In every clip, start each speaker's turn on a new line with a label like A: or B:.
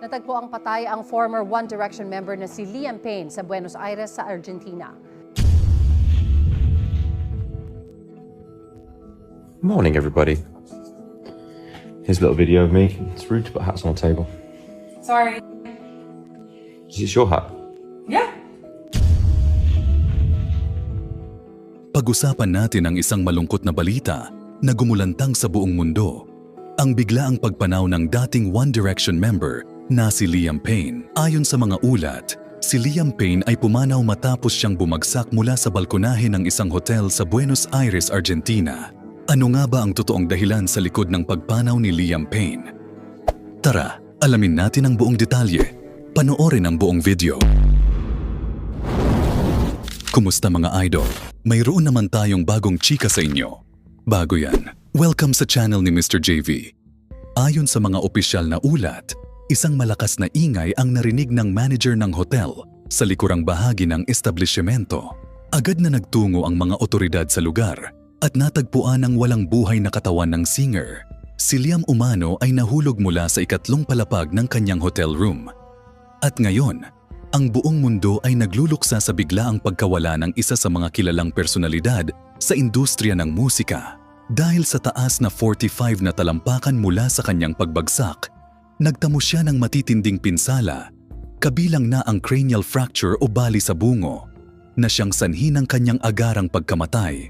A: Natagpo ang patay ang former One Direction member na si Liam Payne sa Buenos Aires sa Argentina.
B: Morning, everybody. Here's a little video of me. It's rude to put hats on the table.
C: Sorry.
B: Is this your hat?
C: Yeah.
D: Pag-usapan natin ang isang malungkot na balita na gumulantang sa buong mundo. Ang biglaang pagpanaw ng dating One Direction member na si Liam Payne. Ayon sa mga ulat, si Liam Payne ay pumanaw matapos siyang bumagsak mula sa balkonahe ng isang hotel sa Buenos Aires, Argentina. Ano nga ba ang totoong dahilan sa likod ng pagpanaw ni Liam Payne? Tara, alamin natin ang buong detalye. Panoorin ang buong video. Kumusta mga idol? Mayroon naman tayong bagong chika sa inyo. Bago yan, welcome sa channel ni Mr. JV. Ayon sa mga opisyal na ulat, isang malakas na ingay ang narinig ng manager ng hotel sa likurang bahagi ng establishmento. Agad na nagtungo ang mga otoridad sa lugar at natagpuan ang walang buhay na katawan ng singer. Si Liam Umano ay nahulog mula sa ikatlong palapag ng kanyang hotel room. At ngayon, ang buong mundo ay nagluluksa sa biglaang pagkawala ng isa sa mga kilalang personalidad sa industriya ng musika. Dahil sa taas na 45 na talampakan mula sa kanyang pagbagsak, nagtamo siya ng matitinding pinsala, kabilang na ang cranial fracture o bali sa bungo, na siyang sanhi ng kanyang agarang pagkamatay.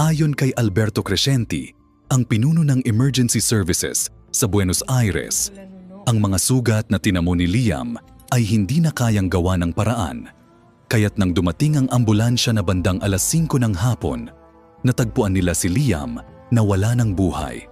D: Ayon kay Alberto Crescenti, ang pinuno ng emergency services sa Buenos Aires, ang mga sugat na tinamo ni Liam ay hindi na kayang gawa ng paraan. Kaya't nang dumating ang ambulansya na bandang alas 5 ng hapon, natagpuan nila si Liam na wala ng buhay.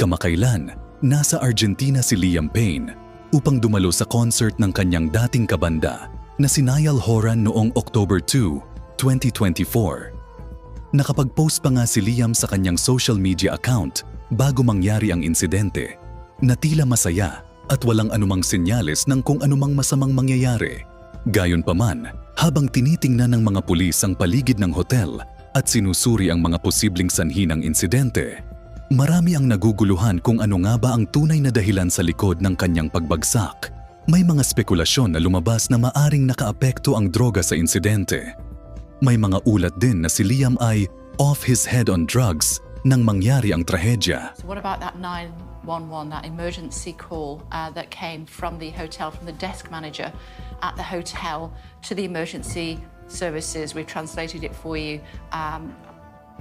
D: Kamakailan, nasa Argentina si Liam Payne upang dumalo sa concert ng kanyang dating kabanda na si Niall Horan noong October 2, 2024. Nakapag-post pa nga si Liam sa kanyang social media account bago mangyari ang insidente na tila masaya at walang anumang senyales ng kung anumang masamang mangyayari. Gayon pa man, habang tinitingnan ng mga pulis ang paligid ng hotel at sinusuri ang mga posibleng sanhi ng insidente, marami ang naguguluhan kung ano nga ba ang tunay na dahilan sa likod ng kanyang pagbagsak. May mga spekulasyon na lumabas na maaring nakaapekto ang droga sa insidente. May mga ulat din na si Liam ay off his head on drugs nang mangyari ang trahedya.
E: So what about that 911, that emergency call uh, that came from the hotel, from the desk manager at the hotel to the emergency services? We've translated it for you. Um,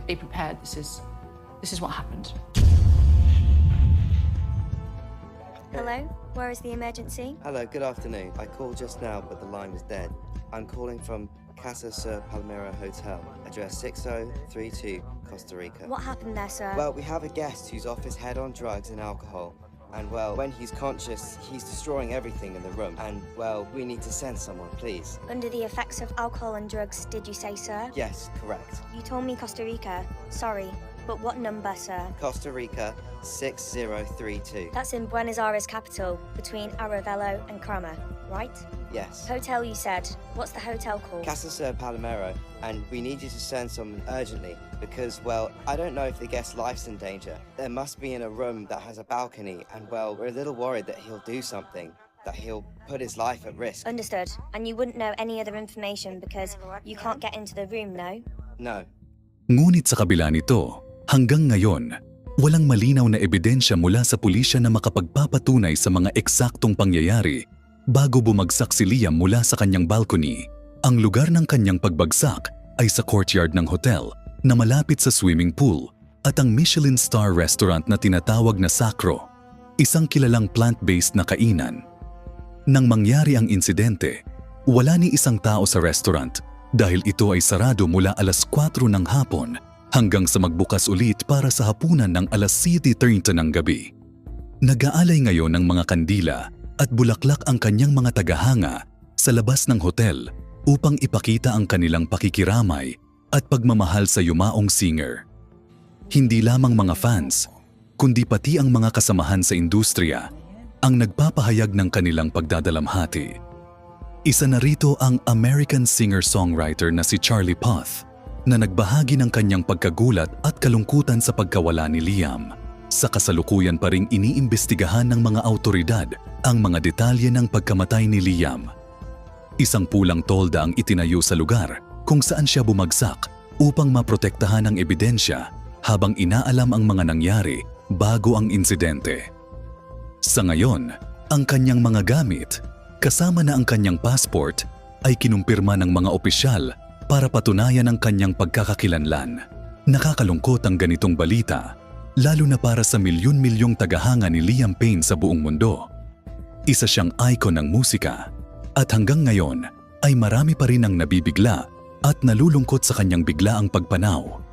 E: be prepared. This is this is what happened.
F: Hello, where is the emergency?
G: Hello, good afternoon. I called just now, but the line was dead. I'm calling from Casa Sur Palmera Hotel, address 6032, Costa Rica.
F: What happened there, sir?
G: Well, we have a guest who's off his head on drugs and alcohol. And, well, when he's conscious, he's destroying everything in the room. And, well, we need to send someone, please.
F: Under the effects of alcohol and drugs, did you say, sir?
G: Yes, correct.
F: You told me Costa Rica. Sorry, but what number, sir?
G: Costa Rica 6032.
F: That's in Buenos Aires capital, between Aravello and Crama, right?
G: Yes.
F: Hotel, you said. What's the hotel called?
G: Casa Sur Palmero, and we need you to send someone urgently because, well, I don't know if the guest's life's in danger. There must be in a room that has a balcony, and, well, we're a little worried that he'll do something, that he'll put his life at risk.
F: Understood. And you wouldn't know any other information because you can't get into the room, no?
G: No.
D: Ngunit sa kabila nito, hanggang ngayon, walang malinaw na ebidensya mula sa pulisya na makapagpapatunay sa mga eksaktong pangyayari bago bumagsak si Liam mula sa kanyang balcony. Ang lugar ng kanyang pagbagsak ay sa courtyard ng hotel na malapit sa swimming pool at ang Michelin star restaurant na tinatawag na Sacro, isang kilalang plant-based na kainan. Nang mangyari ang insidente, wala ni isang tao sa restaurant dahil ito ay sarado mula alas 4 ng hapon hanggang sa magbukas ulit para sa hapunan ng alas 7.30 ng gabi. Nag-aalay ngayon ng mga kandila at bulaklak ang kanyang mga tagahanga sa labas ng hotel upang ipakita ang kanilang pakikiramay at pagmamahal sa yumaong singer. Hindi lamang mga fans, kundi pati ang mga kasamahan sa industriya ang nagpapahayag ng kanilang pagdadalamhati. Isa na rito ang American singer-songwriter na si Charlie Puth na nagbahagi ng kanyang pagkagulat at kalungkutan sa pagkawala ni Liam. Sa kasalukuyan pa ring iniimbestigahan ng mga autoridad ang mga detalye ng pagkamatay ni Liam. Isang pulang tolda ang itinayo sa lugar kung saan siya bumagsak upang maprotektahan ang ebidensya habang inaalam ang mga nangyari bago ang insidente. Sa ngayon, ang kanyang mga gamit, kasama na ang kanyang passport, ay kinumpirma ng mga opisyal para patunayan ang kanyang pagkakakilanlan. Nakakalungkot ang ganitong balita, lalo na para sa milyon-milyong tagahanga ni Liam Payne sa buong mundo. Isa siyang icon ng musika at hanggang ngayon ay marami pa rin ang nabibigla at nalulungkot sa kanyang biglaang pagpanaw.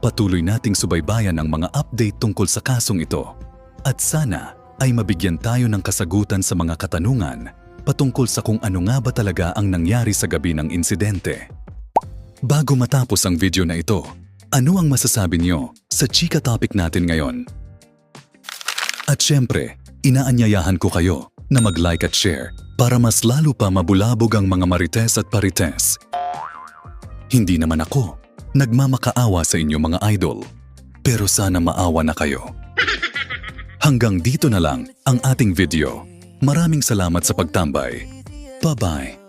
D: Patuloy nating subaybayan ang mga update tungkol sa kasong ito at sana ay mabigyan tayo ng kasagutan sa mga katanungan patungkol sa kung ano nga ba talaga ang nangyari sa gabi ng insidente. Bago matapos ang video na ito, ano ang masasabi niyo sa chika topic natin ngayon? At syempre, inaanyayahan ko kayo na mag-like at share para mas lalo pa mabulabog ang mga marites at parites. Hindi naman ako nagmamakaawa sa inyo mga idol, pero sana maawa na kayo. Hanggang dito na lang ang ating video. Maraming salamat sa pagtambay. Bye-bye.